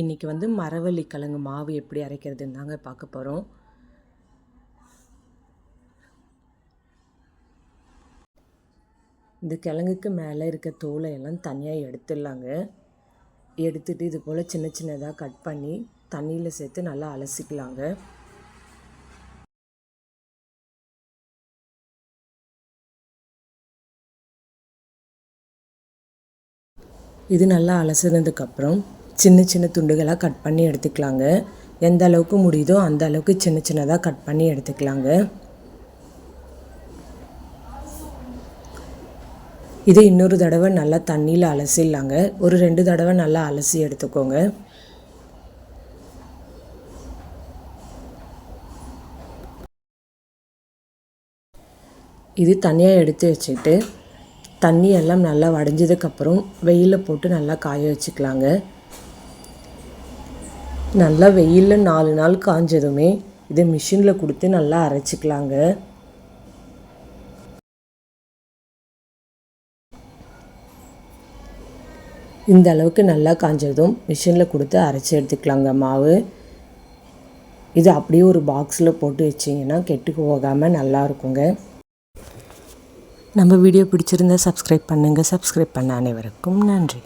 இன்றைக்கி வந்து மரவள்ளி கிழங்கு மாவு எப்படி அரைக்கிறதுன்னு தாங்க பார்க்க போகிறோம் இந்த கிழங்குக்கு மேலே இருக்க தோலை எல்லாம் தனியாக எடுத்துடலாங்க. எடுத்துட்டு இது போல் சின்ன சின்னதாக கட் பண்ணி தண்ணியில் சேர்த்து நல்லா அலசிக்கலாங்க. இது நல்லா அலசினதுக்கப்புறம் சின்ன சின்ன துண்டுகளாக கட் பண்ணி எடுத்துக்கலாங்க. எந்த அளவுக்கு முடியுதோ அந்த அளவுக்கு சின்ன சின்னதாக கட் பண்ணி எடுத்துக்கலாங்க. இதை இன்னொரு தடவை நல்லா தண்ணியில் அலசிடலாங்க. ஒரு ரெண்டு தடவை நல்லா அலசி எடுத்துக்கோங்க. இது தனியாக எடுத்து வச்சுக்கிட்டு தண்ணி எல்லாம் நல்லா வடைஞ்சதுக்கப்புறம் வெயிலில் போட்டு நல்லா காய வச்சுக்கலாங்க. நல்லா வெயிலில் நாலு நாள் காஞ்சதுமே இதை மிஷினில் கொடுத்து நல்லா அரைச்சிக்கலாங்க. இந்த அளவுக்கு நல்லா காஞ்சதும் மிஷினில் கொடுத்து அரைச்சி எடுத்துக்கலாங்க மாவு. இது அப்படியே ஒரு பாக்ஸில் போட்டு வச்சிங்கன்னா கெட்டு போகாமல் நல்லா இருக்குங்க. நம்ம வீடியோ பிடிச்சிருந்தா சப்ஸ்கிரைப் பண்ணுங்கள் சப்ஸ்கிரைப் பண்ண அனைவருக்கும் நன்றி.